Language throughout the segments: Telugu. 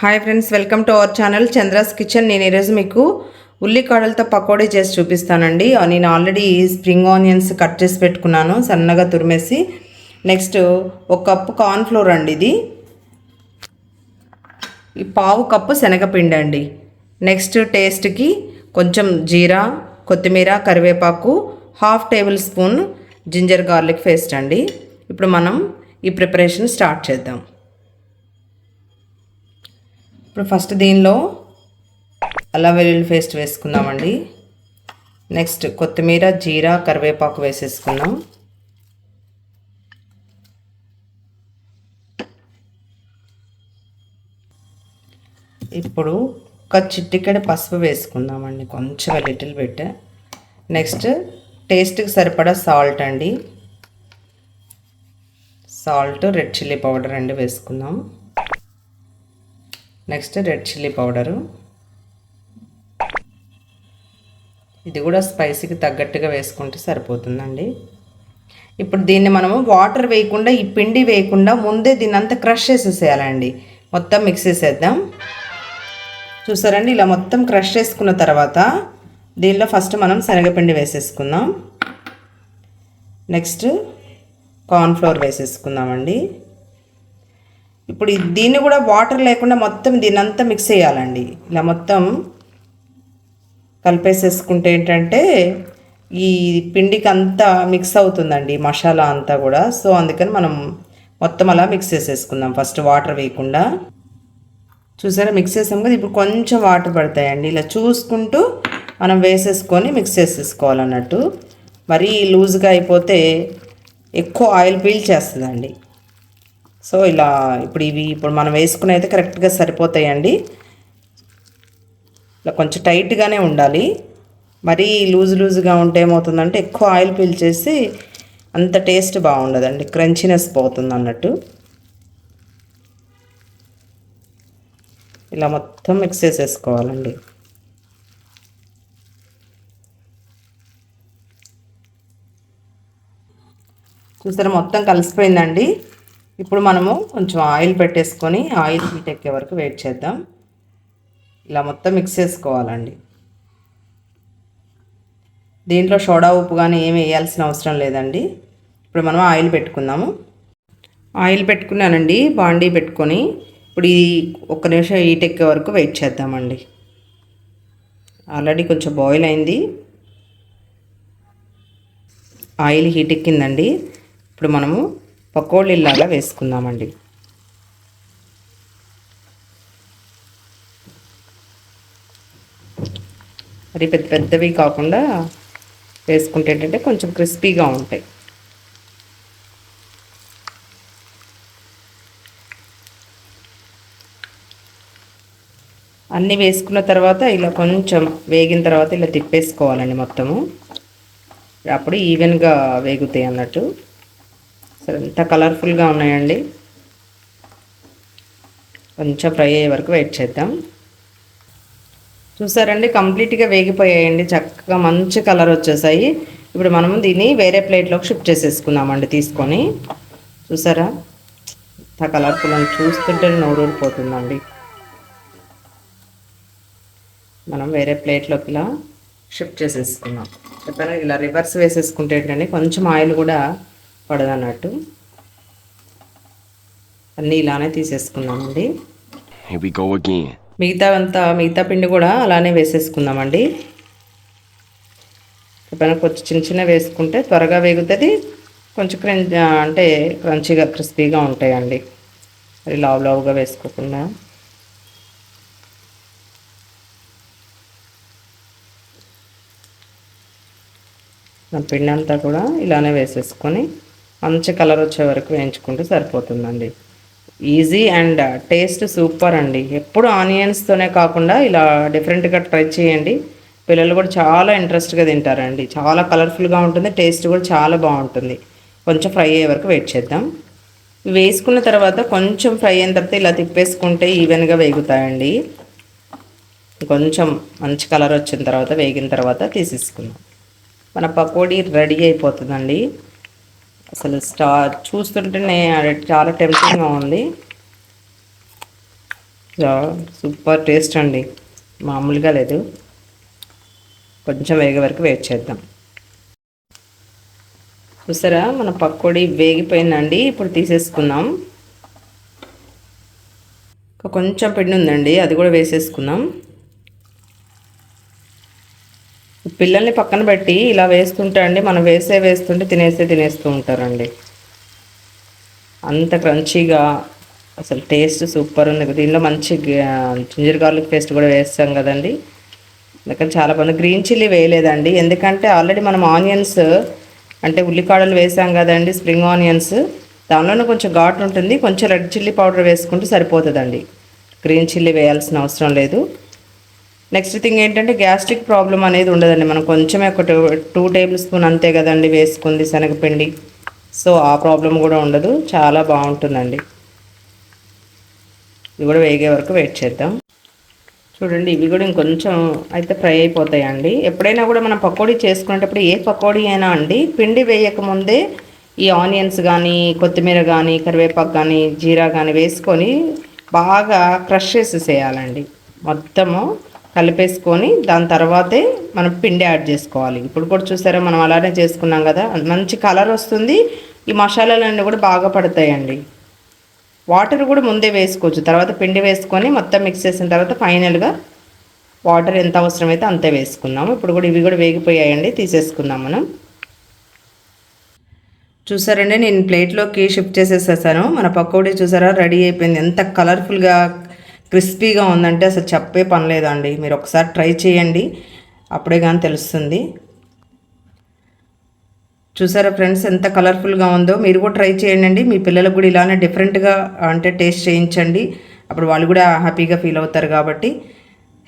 Hi friends welcome to our channel Chandra's kitchen నేను ఈరోజు మీకు ఉల్లికాడలతో పకోడీ చేసి చూపిస్తానండి. నేను ఆల్రెడీ స్ప్రింగ్ ఆనియన్స్ కట్ చేసి పెట్టుకున్నాను సన్నగా తురిమేసి. నెక్స్ట్ ఒక కప్పు కార్న్ఫ్లోర్ అండి ఇది. ఈ పావు కప్పు శనగపిండి అండి. నెక్స్ట్ టేస్ట్కి కొంచెం జీరా కొత్తిమీర కరివేపాకు half tablespoon ginger garlic paste అండి. ఇప్పుడు మనం ఈ ప్రిపరేషన్ స్టార్ట్ చేద్దాం. ఇప్పుడు ఫస్ట్ దీనిలో అల్లం వెల్లుల్లి పేస్ట్ వేసుకుందామండి. నెక్స్ట్ కొత్తిమీర జీరా కరివేపాకు వేసేసుకుందాం. ఇప్పుడు ఒక చిట్టికెడ పసుపు వేసుకుందామండి. కొంచెం లిటిల్ బిట్ నెక్స్ట్ టేస్ట్కి సరిపడా సాల్ట్ అండి. సాల్ట్ రెడ్ చిల్లీ పౌడర్ అండి వేసుకుందాం. Next red chilli powder. ఇది కూడా స్పైసీకి తగ్గట్టుగా వేసుకుంటే సరిపోతుందండి. ఇప్పుడు దీన్ని మనము వాటర్ వేయకుండా ఈ పిండి వేయకుండా ముందే దీన్ని అంతా క్రష్ చేసేసేయాలండి. మొత్తం మిక్స్ చేసేద్దాం. చూసారండి ఇలా మొత్తం క్రష్ చేసుకున్న తర్వాత దీనిలో ఫస్ట్ మనం శనగపిండి వేసేసుకుందాం. నెక్స్ట్ కార్న్ఫ్లోర్ వేసేసుకుందామండి. ఇప్పుడు దీన్ని కూడా వాటర్ లేకుండా మొత్తం దీన్ని అంతా మిక్స్ చేయాలండి. ఇలా మొత్తం కలిపేసేసుకుంటే ఏంటంటే ఈ పిండికి అంతా మిక్స్ అవుతుందండి మసాలా అంతా కూడా. సో అందుకని మనం మొత్తం అలా మిక్స్ చేసేసుకుందాం. ఫస్ట్ వాటర్ వేయకుండా. చూసారా మిక్స్ చేసాం కదా ఇప్పుడు కొంచెం వాటర్ పడతాయండి. ఇలా చూసుకుంటూ మనం వేసేసుకొని మిక్స్ చేసేసుకోవాలన్నట్టు. మరీ లూజ్గా అయిపోతే ఎక్కువ ఆయిల్ పీల్ చేస్తుందండి. సో ఇలా ఇప్పుడు ఇవి ఇప్పుడు మనం వేసుకుని అయితే కరెక్ట్గా సరిపోతాయండి. ఇలా కొంచెం టైట్గానే ఉండాలి. మరీ లూజ్ లూజ్గా ఉంటే ఏమవుతుందంటే ఎక్కువ ఆయిల్ పీల్చేసి అంత టేస్ట్ బాగుండదండి. క్రంచినెస్ పోతుంది అన్నట్టు. ఇలా మొత్తం మిక్స్ చేసేసుకోవాలండి. చూసారా మొత్తం కలిసిపోయిందండి. ఇప్పుడు మనము కొంచెం ఆయిల్ పెట్టేసుకొని ఆయిల్ హీట్ ఎక్కే వరకు వెయిట్ చేద్దాం. ఇలా మొత్తం మిక్స్ చేసుకోవాలండి. దీంట్లో సోడా ఉప్పు కానీ ఏమి వేయాల్సిన అవసరం లేదండి. ఇప్పుడు మనం ఆయిల్ పెట్టుకుందాము. ఆయిల్ పెట్టుకున్నానండి బాండీ పెట్టుకొని ఇప్పుడు ఈ ఒక్క నిమిషం హీట్ ఎక్కే వరకు వెయిట్ చేద్దామండి. ఆల్రెడీ కొంచెం బాయిల్ అయింది. ఆయిల్ హీట్ ఎక్కిందండి. ఇప్పుడు మనము పకోళీలాగా వేసుకుందామండి. మరి పెద్ద పెద్దవి కాకుండా వేసుకుంటే ఏంటంటే కొంచెం క్రిస్పీగా ఉంటాయి. అన్నీ వేసుకున్న తర్వాత ఇలా కొంచెం వేగిన తర్వాత ఇలా తిప్పేసుకోవాలండి మొత్తము. అప్పుడు ఈవెన్గా వేగుతాయి అన్నట్టు. ఎంత కలర్ఫుల్గా ఉన్నాయండి. కొంచెం ఫ్రై అయ్యే వరకు వెయిట్ చేద్దాం. చూసారండి కంప్లీట్గా వేగిపోయాయండి. చక్కగా మంచి కలర్ వచ్చేసాయి. ఇప్పుడు మనం దీన్ని వేరే ప్లేట్లోకి షిఫ్ట్ చేసేసుకుందామండి తీసుకొని. చూసారా? ఎంత కలర్ఫుల్ అని చూస్తుంటే నోరూరిపోతుందండి మనం వేరే ప్లేట్లోకి ఇలా షిఫ్ట్ చేసేసుకున్నాం చెప్పాను ఇలా రివర్స్ వేసేసుకుంటే ఏంటంటే కొంచెం ఆయిల్ కూడా పడదన్నట్టు. అన్నీ ఇలానే తీసేసుకున్నామండి. మిగతా అంతా మిగతా పిండి కూడా అలానే వేసేసుకుందామండి. చెప్పాను కొంచెం చిన్న చిన్న వేసుకుంటే త్వరగా వేగుతుంది కొంచెం క్రంచ్ అంటే క్రంచీగా క్రిస్పీగా ఉంటాయండి. అది లావు లావుగా వేసుకోకుండా. నా పిండి అంతా కూడా ఇలానే వేసేసుకొని మంచి కలర్ వచ్చే వరకు వేయించుకుంటే సరిపోతుందండి. ఈజీ అండ్ టేస్ట్ సూపర్ అండి. ఎప్పుడు ఆనియన్స్తోనే కాకుండా ఇలా డిఫరెంట్గా ట్రై చేయండి. పిల్లలు కూడా చాలా ఇంట్రెస్ట్గా తింటారండి. చాలా కలర్ఫుల్గా ఉంటుంది టేస్ట్ కూడా చాలా బాగుంటుంది. కొంచెం ఫ్రై అయ్యే వరకు వెయిట్ చేద్దాం. వేసుకున్న తర్వాత కొంచెం ఫ్రై అయిన తర్వాత ఇలా తిప్పేసుకుంటే ఈవెన్గా వేగుతాయండి. కొంచెం మంచి కలర్ వచ్చిన తర్వాత వేగిన తర్వాత తీసేసుకుందాం. మన పకోడీ రెడీ అయిపోతుందండి. అసలు స్టా చూస్తుంటేనే చాలా టెంప్టింగ్గా ఉంది. సూపర్ టేస్ట్ అండి. మామూలుగా లేదు. కొంచెం వేగే వరకు వెయిట్ చేద్దాం. చూసారా మన పకోడీ వేగిపోయిందండి. ఇప్పుడు తీసేసుకుందాం. ఇంకా కొంచెం పిండి ఉందండి అది కూడా వేసేసుకుందాం. పిల్లల్ని పక్కన పెట్టి ఇలా వేస్తుంటే అండి మనం వేసే వేస్తుంటే తినేసే తినేస్తూ ఉంటారండి. అంత క్రంచీగా అసలు టేస్ట్ సూపర్ ఉంది. దీనిలో మంచి జింజర్ గార్లిక్ పేస్ట్ కూడా వేస్తాం కదండి. అందుకని చాలా బాగుంది గ్రీన్ చిల్లీ వేయలేదండి. ఎందుకంటే ఆల్రెడీ మనం ఆనియన్స్ అంటే ఉల్లికాడలు వేసాం కదండి స్ప్రింగ్ ఆనియన్స్. దానిలోనే కొంచెం ఘాటు ఉంటుంది. కొంచెం రెడ్ చిల్లీ పౌడర్ వేసుకుంటే సరిపోతుందండి. గ్రీన్ చిల్లీ వేయాల్సిన అవసరం లేదు. నెక్స్ట్ థింగ్ ఏంటంటే గ్యాస్ట్రిక్ ప్రాబ్లం అనేది ఉండదండి. మనం కొంచెమే ఒక టూ టేబుల్ స్పూన్ అంతే కదండి వేసుకుంది శనగపిండి. సో ఆ ప్రాబ్లం కూడా ఉండదు. చాలా బాగుంటుందండి. ఇవి కూడా వేగే వరకు వెయిట్ చేద్దాం. చూడండి ఇవి కూడా ఇంకొంచెం అయితే ఫ్రై అయిపోతాయండి. ఎప్పుడైనా కూడా మనం పకోడీ చేసుకునేటప్పుడు ఏ పకోడీ అయినా అండి పిండి వేయక ముందే ఈ ఆనియన్స్ కానీ కొత్తిమీర కానీ కరివేపాకు కానీ జీరా కానీ వేసుకొని బాగా క్రష్ చేసేసేయాలండి. మొత్తము కలిపేసుకొని దాని తర్వాతే మనం పిండి యాడ్ చేసుకోవాలి. ఇప్పుడు కూడా చూసారా మనం అలానే చేసుకున్నాం కదా. మంచి కలర్ వస్తుంది. ఈ మసాలాలన్నీ కూడా బాగా పడతాయండి. వాటర్ కూడా ముందే వేసుకోవచ్చు. తర్వాత పిండి వేసుకొని మొత్తం మిక్స్ చేసిన తర్వాత ఫైనల్గా వాటర్ ఎంత అవసరమైతే అంతే వేసుకున్నాము. ఇప్పుడు కూడా ఇవి కూడా వేగిపోయాయండి. తీసేసుకుందాం మనం. చూసారండి నేను ప్లేట్లోకి షిఫ్ట్ చేసేసేసాను. మన పకోడీ చూసారా రెడీ అయిపోయింది. ఎంత కలర్ఫుల్గా క్రిస్పీగా ఉందంటే అసలు చెప్పే పని లేదండి. మీరు ఒకసారి ట్రై చేయండి. అప్పుడే కానీ తెలుస్తుంది. చూసారా ఫ్రెండ్స్ ఎంత కలర్ఫుల్గా ఉందో. మీరు కూడా ట్రై చేయండి. మీ పిల్లలకు కూడా ఇలానే డిఫరెంట్గా అంటే టేస్ట్ చేయించండి. అప్పుడు వాళ్ళు కూడా హ్యాపీగా ఫీల్ అవుతారు కాబట్టి.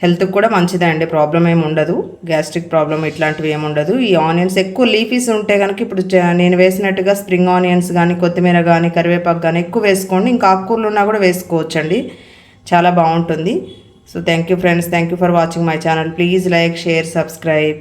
హెల్త్కి కూడా మంచిదే అండి. ప్రాబ్లం ఏమి ఉండదు. గ్యాస్ట్రిక్ ప్రాబ్లం ఇట్లాంటివి ఏమి ఉండదు. ఈ ఆనియన్స్ ఎక్కువ లీఫీస్ ఉంటే కనుక ఇప్పుడు నేను వేసినట్టుగా స్ప్రింగ్ ఆనియన్స్ కానీ కొత్తిమీర కానీ కరివేపాకు కానీ ఎక్కువ వేసుకోండి. ఇంకా ఆకుకూరలు ఉన్నా కూడా వేసుకోవచ్చండి. చాలా బాగుంటుంది. So thank you friends thank you for watching my channel please like share subscribe